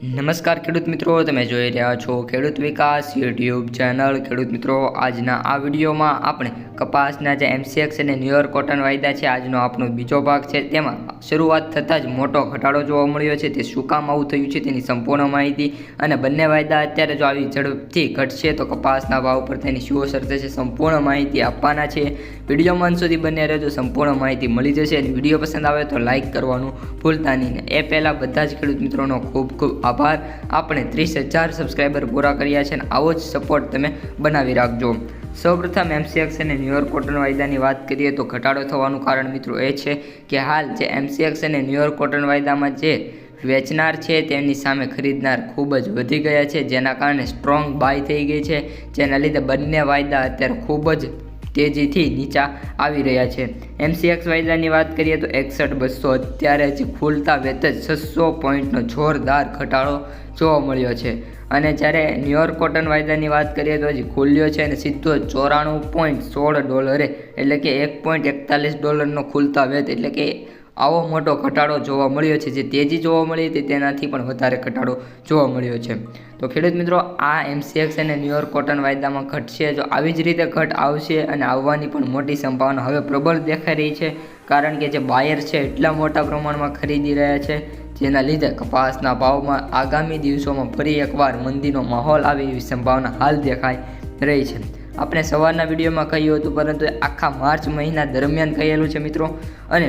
નમસ્કાર ખેડૂત મિત્રો, તમે જોઈ રહ્યા છો ખેડૂત વિકાસ યુટ્યુબ ચેનલ. ખેડૂત મિત્રો, આજના આ વિડીયોમાં આપણે કપાસના જે એમસીએક્સ અને ન્યુયોર્ક કોટન વાયદા છે, આજનો આપણો બીજો ભાગ છે. તેમાં શરૂઆત થતાં જ મોટો ઘટાડો જોવા મળ્યો છે. તે શું કામ આવું થયું છે તેની સંપૂર્ણ માહિતી અને બંને વાયદા અત્યારે જો આવી ઝડપથી ઘટશે તો કપાસના ભાવ પર તેની શું અસર થશે સંપૂર્ણ માહિતી આપવાના છે. વિડીયોમાં અંત સુધી બંને રહેજો, સંપૂર્ણ માહિતી મળી જશે. અને વીડિયો પસંદ આવે તો લાઇક કરવાનું ભૂલતા નહીં. એ પહેલાં બધા જ ખેડૂત મિત્રોનો ખૂબ ખૂબ આભાર. આપણે ત્રીસ હજાર સબસ્ક્રાઈબર પૂરા કર્યા છે અને આવો જ સપોર્ટ તમે બનાવી રાખજો. સૌપ્રથમ એમસીએક્સ અને ન્યુયોર્ક કોટન વાયદાની વાત કરીએ તો ઘટાડો થવાનું કારણ મિત્રો એ છે કે હાલ જે એમસીએક્સ અને ન્યુયોર્ક કોટન વાયદામાં જે વેચનાર છે તેમની સામે ખરીદનાર ખૂબ જ વધી ગયા છે. જેના કારણે સ્ટ્રોંગ બાય થઈ ગઈ છે. જેના લીધે બંને વાયદા અત્યારે ખૂબ જ તેજીથી નીચા આવી રહ્યા છે. એમસીએક્સ વાયદાની વાત કરીએ તો એકસઠ બસો અત્યારે જ ખુલતા વેત જ છસો પોઈન્ટનો જોરદાર ઘટાડો જોવા મળ્યો છે. અને જ્યારે ન્યુયોર્ક કોટન વાયદાની વાત કરીએ તો હજી ખુલ્યો છે અને સીધો ચોરાણું પોઈન્ટ સોળ ડોલરે એટલે કે એક પોઈન્ટ એકતાલીસ ડોલરનો ખુલતા વેત એટલે કે આવો મોટો ઘટાડો જોવા મળ્યો છે. જે તેજી જોવા મળી હતી તેનાથી પણ વધારે ઘટાડો જોવા મળ્યો છે. તો ખેડૂત મિત્રો, આ એમસીએક્સ અને ન્યુયોર્ક કોટન વાયદામાં ઘટશે જો આવી જ રીતે ઘટ આવશે અને આવવાની પણ મોટી સંભાવના હવે પ્રબળ દેખાઈ રહી છે. કારણ કે જે બાયર છે એટલા મોટા પ્રમાણમાં ખરીદી રહ્યા છે, જેના લીધે કપાસના ભાવમાં આગામી દિવસોમાં ફરી એકવાર મંદીનો માહોલ આવે એવી સંભાવના હાલ દેખાઈ રહી છે. આપણે સવારના વિડીયોમાં કહ્યું હતું, પરંતુ આખા માર્ચ મહિના દરમિયાન કહેલું છે મિત્રો. અને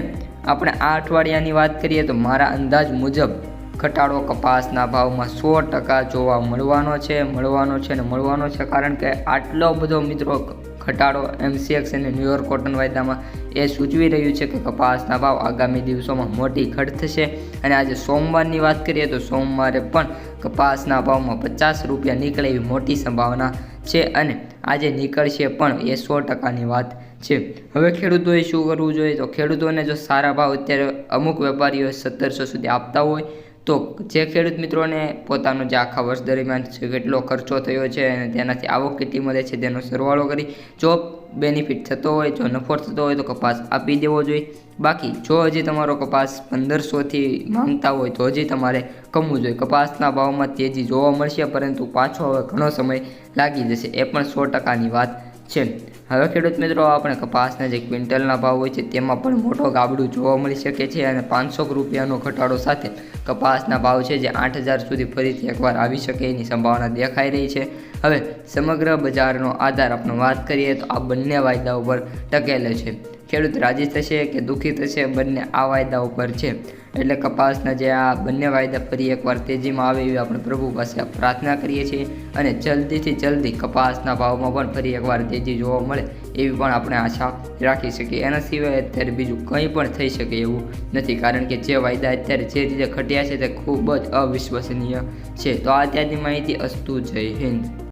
આપણે આ અઠવાડિયાની વાત કરીએ તો મારા અંદાજ મુજબ ઘટાડો કપાસના ભાવમાં સો ટકા જોવા મળવાનો છે મળવાનો છે અને મળવાનો છે. કારણ કે આટલો બધો મિત્રો ઘટાડો એમસીએક્સ અને ન્યુયોર્ક કોટન વાયદામાં એ સૂચવી રહ્યું છે કે કપાસના ભાવ આગામી દિવસોમાં મોટી ઘટ થશે. અને આજે સોમવારની વાત કરીએ તો સોમવારે પણ કપાસના ભાવમાં પચાસ રૂપિયા નીકળે એવી મોટી સંભાવના છે અને આજે નીકળશે પણ એ સો ટકાની વાત છે. હવે ખેડૂતોએ શું કરવું જોઈએ? તો ખેડૂતોને જો સારા ભાવ અત્યારે અમુક વેપારીઓ સત્તરસો સુધી આપતા હોય, તો જે ખેડૂત મિત્રોને પોતાનો જે આખા વર્ષ દરમિયાન કેટલો ખર્ચો થયો છે અને તેનાથી આવક કેટલી મળે છે તેનો સરવાળો કરી જો બેનિફિટ થતો હોય, જો નફો થતો હોય તો કપાસ આપી દેવો જોઈએ. બાકી જો હજી તમારો કપાસ પંદરસોથી માંગતા હોય તો હજી તમારે કમવું જોઈએ. કપાસના ભાવમાં તેજી જોવા મળશે, પરંતુ પાછો હવે ઘણો સમય લાગી જશે. એ પણ સો ટકાની વાત છે. હવે ખેડૂત મિત્રો, આપણે કપાસના જે ક્વિન્ટલના ભાવ હોય છે, તેમાં પણ મોટો ગાબડું જોવા મળી શકે છે અને પાંચસો રૂપિયાનો ઘટાડો સાથે કપાસના ભાવ છે જે આઠ હજાર સુધી ફરીથી એકવાર આવી શકે એની સંભાવના દેખાઈ રહી છે. હવે સમગ્ર બજારનો આધાર આપણે વાત કરીએ તો આ બંને વાયદા ઉપર ટકેલે છે. ખેડૂત રાજી થશે કે દુઃખી થશે બંને આ વાયદા ઉપર છે. એટલે કપાસના જે આ બંને વાયદા ફરી એકવાર તેજીમાં આવે એવી આપણે પ્રભુ પાસે પ્રાર્થના કરીએ છીએ અને જલ્દીથી જલ્દી કપાસના ભાવમાં પણ ફરી એકવાર તેજી જોવા મળે એવી પણ આપણે આશા રાખી શકીએ. એના સિવાય અત્યારે બીજું કંઈ પણ થઈ શકે એવું નથી કારણ કે જે વાયદા અત્યારે જે રીતે ઘટ્યા છે તે ખૂબ જ અવિશ્વસનીય છે. તો આ ત્યાંની માહિતી અસ્તુ જય હિન્દ.